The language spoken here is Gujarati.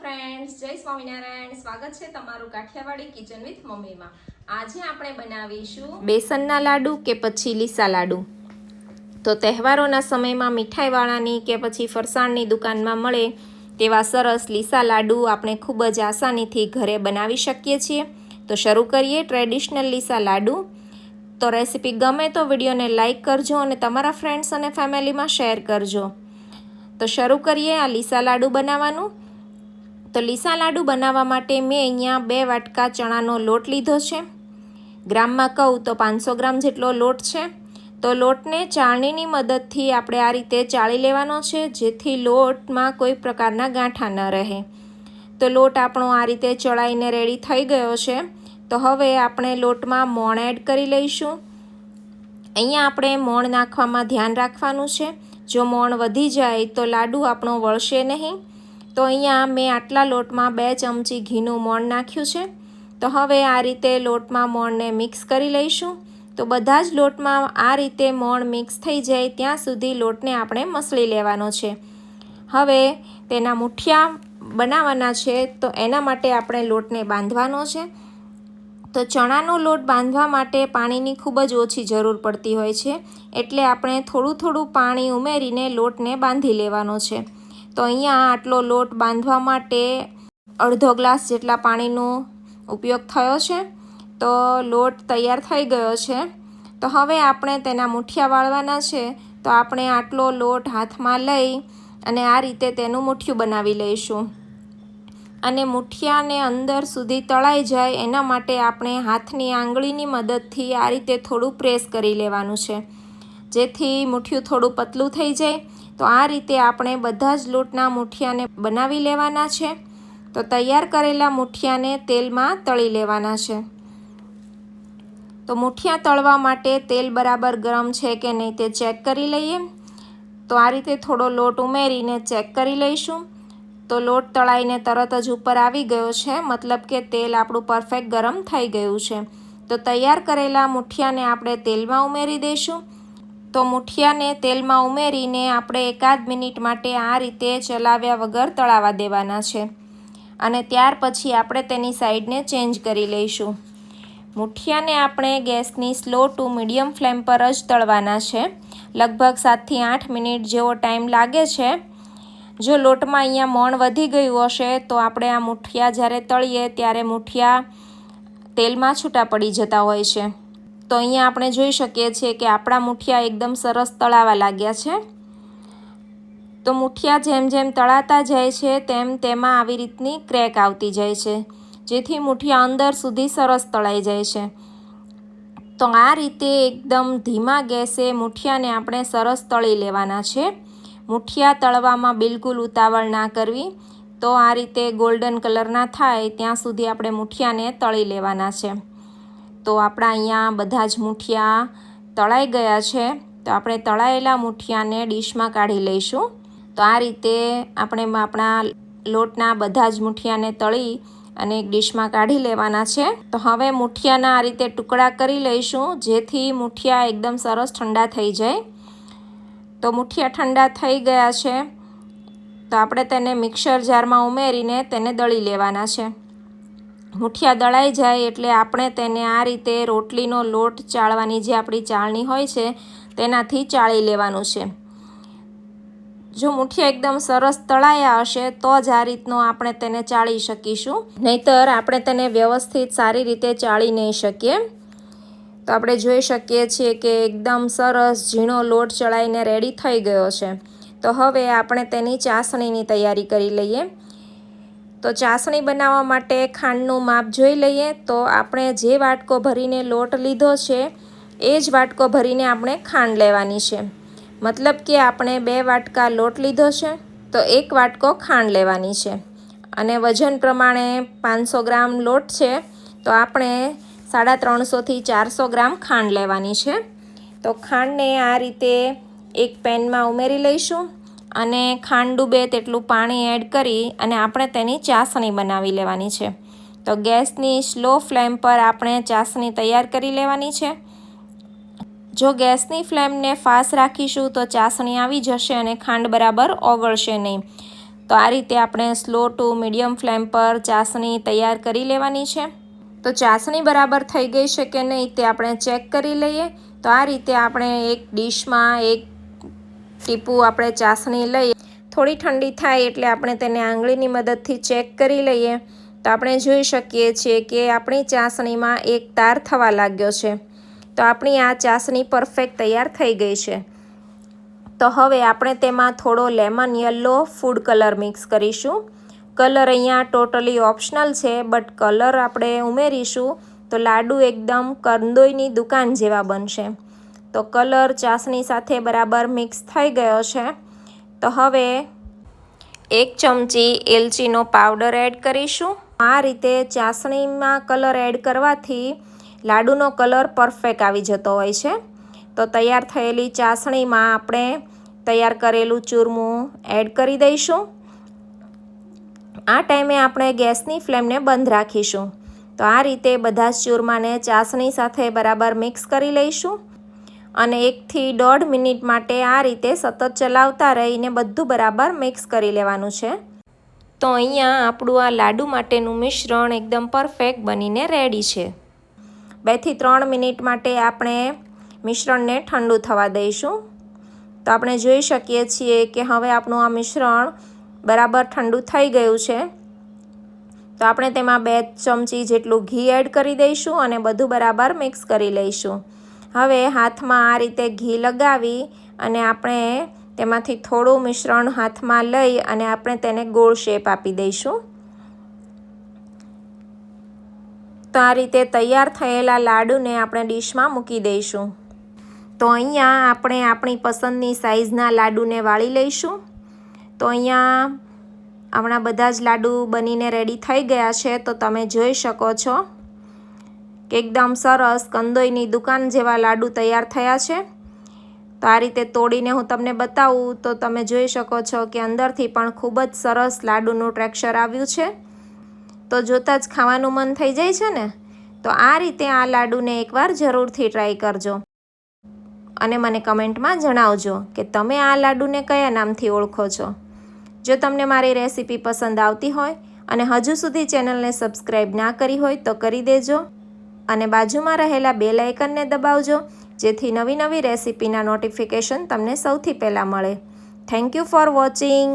ફ્રેન્ડ્સ જય સ્વામિનારાયણ. સ્વાગત છે તમારું કાઠિયાવાડી કિચન વિથ મમ્મીમાં. આજે આપણે બનાવીશું બેસનના લાડુ કે પછી લીસા લાડુ? તો તહેવારોના સમયમાં મીઠાઈવાળાની કે પછી ફરસાણની દુકાનમાં મળે તેવા સરસ લીસા લાડુ આપણે ખૂબ જ આસાનીથી ઘરે બનાવી શકીએ છીએ. તો શરૂ કરીએ ટ્રેડિશનલ લીસા લાડુ. તો રેસીપી ગમે તો વિડીયોને લાઇક કરજો અને તમારા ફ્રેન્ડ્સ અને ફેમિલીમાં શેર કરજો. તો શરૂ કરીએ આ લીસા લાડુ બનાવવાનું. તો લીસા લાડુ બનાવવા માટે મેં અહીંયા બે વાટકા ચણાનો લોટ લીધો છે. ગ્રામમાં કહું તો પાંચસો ગ્રામ જેટલો લોટ છે. તો લોટને ચાળણીની મદદથી આપણે આ રીતે ચાળી લેવાનો છે, જેથી લોટમાં કોઈ પ્રકારના ગાંઠા ન રહે. તો લોટ આપણો આ રીતે ચડાઈને રેડી થઈ ગયો છે. તો હવે આપણે લોટમાં મોણ એડ કરી લઈશું. અહીંયા આપણે મોણ નાખવામાં ધ્યાન રાખવાનું છે. જો મોણ વધી જાય તો લાડુ આપણો વળશે નહીં. તો અહીંયા મેં આટલા લોટમાં બે ચમચી ઘીનું મોણ નાખ્યું છે. તો હવે આ રીતે લોટમાં મોણને મિક્સ કરી લઈશું. તો બધા જ લોટમાં આ રીતે મોણ મિક્સ થઈ જાય ત્યાં સુધી લોટને આપણે મસળી લેવાનો છે. હવે તેના મુઠિયા બનાવવાના છે તો એના માટે આપણે લોટને બાંધવાનો છે. તો ચણાનો લોટ બાંધવા માટે પાણીની ખૂબ જ ઓછી જરૂર પડતી હોય છે. એટલે આપણે થોડું થોડું પાણી ઉમેરીને લોટને બાંધી લેવાનો છે. તો અહીંયા આટલો લોટ બાંધવા માટે અડધો ગ્લાસ જેટલા પાણીનો ઉપયોગ થયો છે. તો લોટ તૈયાર થઈ ગયો છે. તો હવે આપણે તેના મુઠિયા વાળવાના છે. તો આપણે આટલો લોટ હાથમાં લઈ અને આ રીતે તેનું મુઠ્ઠું બનાવી લઈશું. અને મુઠિયાને અંદર સુધી તળાઈ જાય એના માટે આપણે હાથની આંગળીની મદદથી આ રીતે થોડું પ્રેસ કરી લેવાનું છે. જેથી મુઠ્ઠું થોડું પતલું થઈ જાય તો આ રીતે આપણે બધા જ લોટના મુઠિયાને બનાવી લેવાના છે. તો તૈયાર કરેલા મુઠિયાને તેલમાં તળી લેવાના છે. તો મુઠિયા તળવા માટે તેલ બરાબર ગરમ છે કે નહીં તે ચેક કરી લઈએ. તો આ રીતે થોડો લોટ ઉમેરીને ચેક કરી લઈશું. તો લોટ તળાઈને તરત જ ઉપર આવી ગયો છે, મતલબ કે તેલ આપણું પરફેક્ટ ગરમ થઈ ગયું છે. તો તૈયાર કરેલા મુઠિયાને આપણે તેલમાં ઉમેરી દઈશું. તો મુઠિયાને તેલમાં ઉમેરીને આપણે એકાદ મિનિટ માટે આ રીતે ચલાવ્યા વગર તળાવા દેવાના છે. અને ત્યાર પછી આપણે તેની સાઈડને ચેન્જ કરી લઈશું. મુઠિયાને આપણે ગેસની સ્લો ટુ મીડિયમ ફ્લેમ પર જ તળવાના છે. લગભગ સાતથી આઠ મિનિટ જેવો ટાઈમ લાગે છે. જો લોટમાં અહીંયા મોણ વધી ગયું હશે તો આપણે આ મુઠિયા જ્યારે તળીએ ત્યારે મુઠિયા તેલમાં છૂટા પડી જતા હોય છે. તો અહીંયા આપણે જોઈ શકીએ છીએ કે આપણા મુઠિયા એકદમ સરસ તળાવા લાગ્યા છે. તો મુઠિયા જેમ જેમ તળાતા જાય છે, તેમ તેમાં આવી રીતની ક્રેક આવતી જાય છે, જેથી મુઠિયા અંદર સુધી સરસ તળાઈ જાય છે. તો આ રીતે એકદમ ધીમા ગેસે મુઠિયાને આપણે સરસ તળી લેવાના છે. મુઠિયા તળવામાં બિલકુલ ઉતાવળ ના કરવી. તો આ રીતે ગોલ્ડન કલરના થાય, ત્યાં સુધી આપણે મુઠિયાને તળી લેવાના છે. તો આપણા અહીંયા બધા જ મૂઠિયા તળાઈ ગયા છે. તો આપણે તળાયેલા મૂઠિયાને ડીશમાં કાઢી લઈશું. તો આ રીતે આપણે આપણા લોટના બધા જ મૂઠિયાને તળી અને એક ડીશમાં કાઢી લેવાના છે. તો હવે મુઠિયાના આ રીતે ટુકડા કરી લઈશું, જેથી મુઠિયા એકદમ સરસ ઠંડા થઈ જાય. તો મુઠિયા ઠંડા થઈ ગયા છે. તો આપણે તેને મિક્સર જારમાં ઉમેરીને તેને દળી લેવાના છે. મુઠિયા દળાઈ જાય એટલે આપણે તેને આ રીતે રોટલીનો લોટ ચાળવાની જે આપણી ચાળણી હોય છે, તેનાથી ચાળી લેવાનું છે. જો મુઠિયા એકદમ સરસ તળાયા હશે, તો જ આ રીતનો આપણે તેને ચાળી શકીશું. નહીતર આપણે તેને વ્યવસ્થિત સારી રીતે ચાળી નહીં શકીએ. તો આપણે જોઈ શકીએ છીએ કે એકદમ સરસ ઝીણો લોટ ચડાઈને રેડી થઈ ગયો છે. તો હવે આપણે તેની ચાસણીની તૈયારી કરી લઈએ. તો ચાસણી બનાવવા માટે ખાંડનું માપ જોઈ લઈએ. તો આપણે જે વાટકો ભરીને લોટ લીધો છે, એ જ વાટકો ભરીને આપણે ખાંડ લેવાની છે. મતલબ કે આપણે બે વાટકા લોટ લીધો છે, તો એક વાટકો ખાંડ લેવાની છે. અને વજન પ્રમાણે પાંચસો ગ્રામ લોટ છે, તો આપણે સાડા ત્રણસોથી ચારસો ગ્રામ ખાંડ લેવાની છે. તો ખાંડને આ રીતે એક પેનમાં ઉમેરી લઈશું. અને ખાંડ ડૂબે તેટલું પાણી એડ કરી અને આપણે તેની ચાસણી બનાવી લેવાની છે. તો ગેસની સ્લો ફ્લેમ પર આપણે ચાસણી તૈયાર કરી લેવાની છે. જો ગેસની ફ્લેમને ફાસ્ટ રાખીશું તો ચાસણી આવી જશે અને ખાંડ બરાબર ઓગળશે નહીં. તો આ રીતે આપણે સ્લો ટુ મીડિયમ ફ્લેમ પર ચાસણી તૈયાર કરી લેવાની છે. તો ચાસણી બરાબર થઈ ગઈ છે કે નહીં તે આપણે ચેક કરી લઈએ. તો આ રીતે આપણે એક ડીશમાં એક ટીપું આપણે ચાસણી લઈએ. થોડી ઠંડી થાય એટલે આપણે તેને આંગળીની મદદથી ચેક કરી લઈએ. તો આપણે જોઈ શકીએ છીએ કે આપણી ચાસણીમાં એક તાર થવા લાગ્યો છે. તો આપણી આ ચાસણી પરફેક્ટ તૈયાર થઈ ગઈ છે. તો હવે આપણે તેમાં થોડો lemon yellow food colour mix કરીશું. કલર અહીંયા ટોટલી ઓપ્શનલ છે, બટ કલર આપણે ઉમેરીશું તો લાડુ એકદમ કંદોઈની દુકાન જેવા બનશે. તો કલર ચાસણી સાથે બરાબર મિક્સ થઈ ગયો છે. તો હવે એક ચમચી એલચીનો પાવડર એડ કરીશું. આ રીતે ચાસણીમાં કલર એડ કરવાથી લાડુનો કલર પરફેક્ટ આવી જતો હોય છે. તો તૈયાર થયેલી ચાસણીમાં આપણે તૈયાર કરેલું ચૂરમું એડ કરી દઈશું. આ ટાઈમે આપણે ગેસની ફ્લેમને બંધ રાખીશું. તો આ રીતે બધા જ ચૂરમાને ચાસણી સાથે બરાબર મિક્સ કરી લઈશું. અને એકથી દોઢ મિનિટ માટે આ રીતે સતત ચલાવતા રહીને બધું બરાબર મિક્સ કરી લેવાનું છે. તો અહીંયા આપણું આ લાડુ માટેનું મિશ્રણ એકદમ પરફેક્ટ બનીને રેડી છે. બેથી ત્રણ મિનિટ માટે આપણે મિશ્રણને ઠંડુ થવા દઈશું. તો આપણે જોઈ શકીએ છીએ કે હવે આપણું આ મિશ્રણ બરાબર ઠંડુ થઈ ગયું છે. તો આપણે તેમાં બે ચમચી જેટલું ઘી એડ કરી દઈશું અને બધું બરાબર મિક્સ કરી લઈશું. હવે હાથમાં આ રીતે ઘી લગાવી અને આપણે તેમાંથી થોડું મિશ્રણ હાથમાં લઈ અને આપણે તેને ગોળ શેપ આપી દઈશું. તો આ રીતે તૈયાર થયેલા લાડુને આપણે ડીશમાં મૂકી દઈશું. તો અહીંયા આપણે આપણી પસંદની સાઇઝના લાડુને વાળી લઈશું. તો અહીંયા આપણા બધા જ લાડુ બનીને રેડી થઈ ગયા છે, તો તમે જોઈ શકો છો. કે એકદમ સરસ કંદોઈની દુકાન જેવા લાડુ તૈયાર થયા છે. તો આ રીતે તોડીને હું તમને બતાવું તો તમે જોઈ શકો છો કે અંદરથી પણ ખૂબ જ સરસ લાડુનું ટેક્સચર આવ્યું છે. તો જોતાં જ ખાવાનું મન થઈ જાય છે ને? તો આ રીતે આ લાડુને એકવાર જરૂરથી ટ્રાય કરજો. અને મને કમેન્ટમાં જણાવજો કે તમે આ લાડુને કયા નામથી ઓળખો છો. જો તમને મારી રેસીપી પસંદ આવતી હોય અને હજુ સુધી ચેનલને સબસ્ક્રાઈબ ના કરી હોય તો કરી દેજો. અને બાજુમાં રહેલા બે લાઇકનને દબાવજો, જેથી નવી નવી રેસીપીના નોટિફિકેશન તમને સૌથી પહેલાં મળે. Thank you for watching.